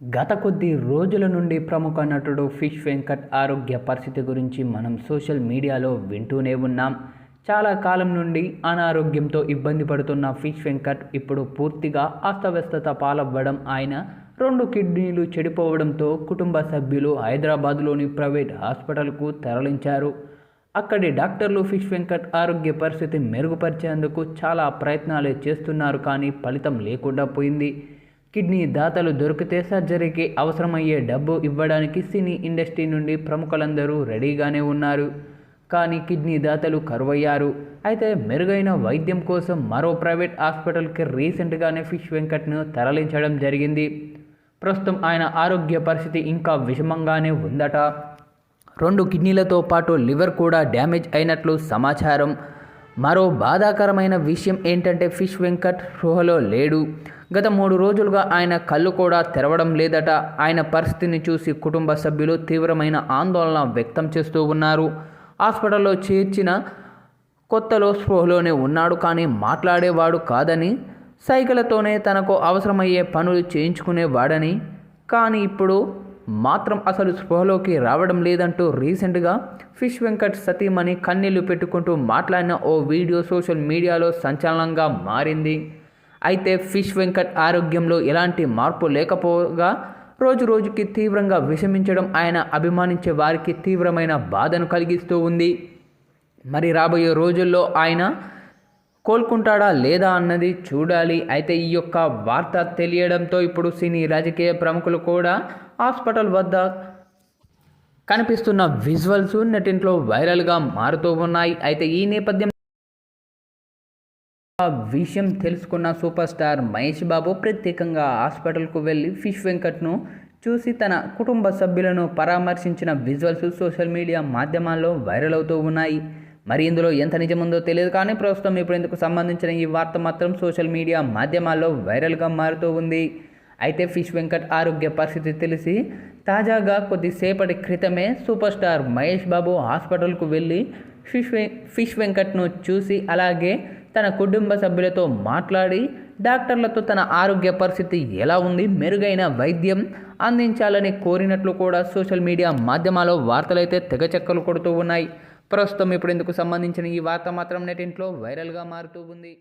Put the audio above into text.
గత కొద్ది రోజుల నుండి ప్రముఖ నటుడు ఫిష్ వెంకట్ ఆరోగ్య పరిస్థితి గురించి మనం సోషల్ మీడియాలో వింటూనే ఉన్నాం. చాలా కాలం నుండి అనారోగ్యంతో ఇబ్బంది పడుతున్న ఫిష్ వెంకట్ ఇప్పుడు పూర్తిగా అస్తవ్యస్తత పాలవ్వడం ఆయన రెండు కిడ్నీలు చెడిపోవడంతో కుటుంబ సభ్యులు హైదరాబాద్లోని ప్రైవేట్ హాస్పిటల్కు తరలించారు. అక్కడి డాక్టర్లు ఫిష్ వెంకట్ ఆరోగ్య పరిస్థితి మెరుగుపరిచేందుకు చాలా ప్రయత్నాలు చేస్తున్నారు కానీ ఫలితం లేకుండా పోయింది. కిడ్నీ దాతలు దొరికితే సర్జరీకి అవసరమయ్యే డబ్బు ఇవ్వడానికి సినీ ఇండస్ట్రీ నుండి ప్రముఖులందరూ రెడీగానే ఉన్నారు. కానీ కిడ్నీ దాతలు కరువయ్యారు. అయితే మెరుగైన వైద్యం కోసం మరో ప్రైవేట్ హాస్పిటల్కి రీసెంట్గానే ఫిష్ వెంకట్ను తరలించడం జరిగింది. ప్రస్తుతం ఆయన ఆరోగ్య పరిస్థితి ఇంకా విషమంగానే ఉందట. రెండు కిడ్నీలతో పాటు లివర్ కూడా డ్యామేజ్ అయినట్లు సమాచారం. మరో బాధాకరమైన విషయం ఏంటంటే ఫిష్ వెంకట్ రుహలో లేడు. గత మూడు రోజులుగా ఆయన కళ్ళు కూడా తెరవడం లేదట. ఆయన పరిస్థితిని చూసి కుటుంబ సభ్యులు తీవ్రమైన ఆందోళన వ్యక్తం చేస్తూ ఉన్నారు. హాస్పిటల్లో చేర్చిన కొత్తలో స్పృహలోనే ఉన్నాడు కానీ మాట్లాడేవాడు కాదని సైకిళ్ళతోనే తనకు అవసరమయ్యే పనులు చేయించుకునేవాడని కానీ ఇప్పుడు మాత్రం అసలు స్పృహలోకి రావడం లేదంటూ రీసెంట్గా ఫిష్ వెంకట్ సతీమణి కన్నీళ్ళు పెట్టుకుంటూ మాట్లాడిన ఓ వీడియో సోషల్ మీడియాలో సంచలనంగా మారింది. అయితే ఫిష్ వెంకట్ ఆరోగ్యంలో ఎలాంటి మార్పు లేకపోగా రోజు రోజుకి తీవ్రంగా విషమించడం ఆయన అభిమానించే వారికి తీవ్రమైన బాధను కలిగిస్తూ ఉంది. మరి రాబోయే రోజుల్లో ఆయన కోలుకుంటాడా లేదా అన్నది చూడాలి. అయితే ఈ యొక్క వార్త తెలియడంతో ఇప్పుడు సినీ రాజకీయ ప్రముఖులు కూడా హాస్పిటల్ వద్ద కనిపిస్తున్న విజువల్స్ నెటింట్లో వైరల్గా మారుతూ ఉన్నాయి. అయితే ఈ నేపథ్యం ఆ విషయం తెలుసుకున్న సూపర్ స్టార్ మహేష్ బాబు ప్రత్యేకంగా హాస్పిటల్కు వెళ్ళి ఫిష్ వెంకట్ను చూసి తన కుటుంబ సభ్యులను పరామర్శించిన విజువల్స్ సోషల్ మీడియా మాధ్యమాల్లో వైరల్ అవుతూ ఉన్నాయి. మరి ఇందులో ఎంత నిజముందో తెలియదు కానీ ప్రస్తుతం ఇప్పుడు ఇందుకు సంబంధించిన ఈ వార్త మాత్రం సోషల్ మీడియా మాధ్యమాల్లో వైరల్గా మారుతూ ఉంది. అయితే ఫిష్ వెంకట్ ఆరోగ్య పరిస్థితి తెలిసి తాజాగా కొద్దిసేపటి క్రితమే సూపర్ స్టార్ మహేష్ బాబు హాస్పిటల్కు వెళ్ళి ఫిష్ ఫిష్ వెంకట్ను చూసి అలాగే తన కుటుంబ సభ్యులతో మాట్లాడి డాక్టర్లతో తన ఆరోగ్య పరిస్థితి ఎలా ఉంది మెరుగైన వైద్యం అందించాలని కోరినట్లు కూడా సోషల్ మీడియా మాధ్యమాల్లో వార్తలైతే తెగ చెక్కలు కొడుతూ ఉన్నాయి. ప్రస్తుతం ఇప్పుడు ఇందుకు సంబంధించిన ఈ వార్త మాత్రం నెటింట్లో వైరల్గా మారుతూ ఉంది.